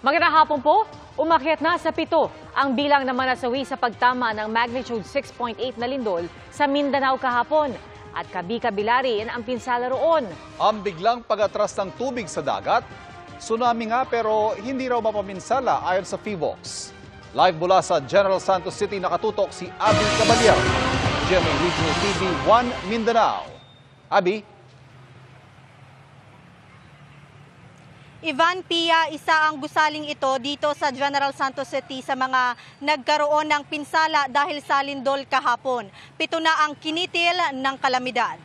Magandang hapon po. Umakyat na sa pito ang bilang na manasawi sa pagtama ng magnitude 6.8 na lindol sa Mindanao kahapon. At kabi-kabilarin ang pinsala roon. Ang biglang pag-atras ng tubig sa dagat, tsunami nga pero hindi raw mapaminsala ayon sa PHIVOX. Live mula sa General Santos City nakatutok si Abby Caballero, GMA Regional TV 1 Mindanao. Abby, Ivan Pia, isa ang gusaling ito dito sa General Santos City sa mga nagkaroon ng pinsala dahil sa lindol kahapon. Pito na ang kinitil ng kalamidad.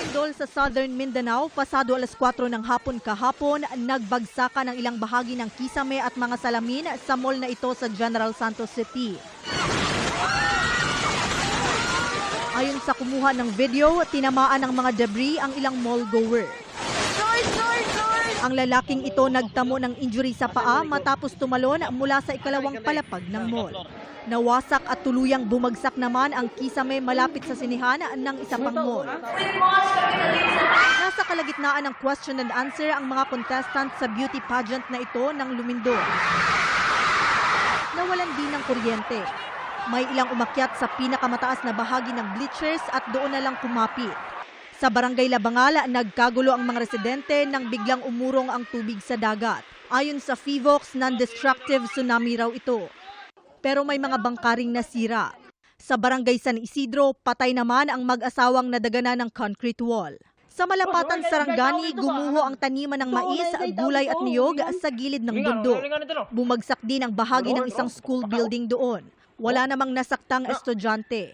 lindol sa Southern Mindanao, pasado alas 4 ng hapon kahapon, nagbagsakan ng ilang bahagi ng kisame at mga salamin sa mall na ito sa General Santos City. Ayon sa kumuha ng video, tinamaan ng mga debris ang ilang mall goer. Ang lalaking ito nagtamo ng injury sa paa matapos tumalon mula sa ikalawang palapag ng mall. Nawasak at tuluyang bumagsak naman ang kisame malapit sa sinihan ng isa pang mall. Nasa kalagitnaan ng question and answer ang mga contestant sa beauty pageant na ito ng Lumindo. Nawalan din ng kuryente. May ilang umakyat sa pinakamataas na bahagi ng bleachers at doon na lang kumapit. Sa barangay Labangal, nagkagulo ang mga residente nang biglang umurong ang tubig sa dagat. Ayon sa FIVOX, non-destructive tsunami raw ito. Pero may mga bangkaring nasira. Sa barangay San Isidro, patay naman ang mag-asawang nadagana ng concrete wall. Sa Malapatan, Sarangani, gumuho ang taniman ng mais, gulay at niyog sa gilid ng bundok. Bumagsak din ang bahagi ng isang school building doon. Wala namang nasaktang estudyante.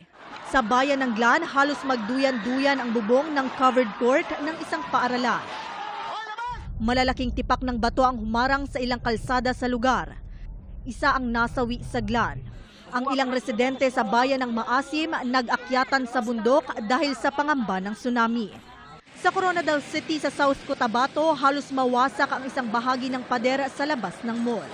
Sa bayan ng Glan, halos magduyan-duyan ang bubong ng covered court ng isang paaralan. Malalaking tipak ng bato ang humarang sa ilang kalsada sa lugar. Isa ang nasawi sa Glan. Ang ilang residente sa bayan ng Maasim nag-akyatan sa bundok dahil sa pangamba ng tsunami. Sa Coronadal City sa South Cotabato, halos mawasak ang isang bahagi ng pader sa labas ng mall.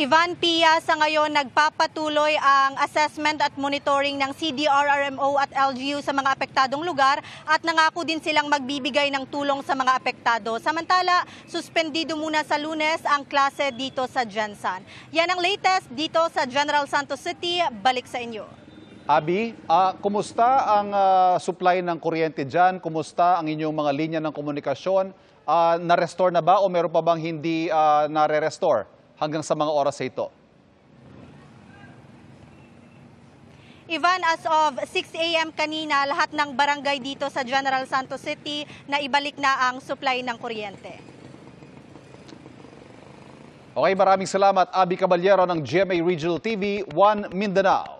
Ivan Pia, sa ngayon nagpapatuloy ang assessment at monitoring ng CDRRMO at LGU sa mga apektadong lugar at nangako din silang magbibigay ng tulong sa mga apektado. Samantala, suspendido muna sa lunes ang klase dito sa Jensan. Yan ang latest dito sa General Santos City. Balik sa inyo. Abby, ah, kumusta ang ah, supply ng kuryente dyan? Kumusta ang inyong mga linya ng komunikasyon? Ah, na-restore na ba o meron pa bang hindi ah, nare-restore hanggang sa mga oras na ito? Ivan, as of 6 a.m. kanina, lahat ng barangay dito sa General Santos City na ibalik na ang supply ng kuryente. Okay, maraming salamat. Abby Caballero ng GMA Regional TV 1 Mindanao.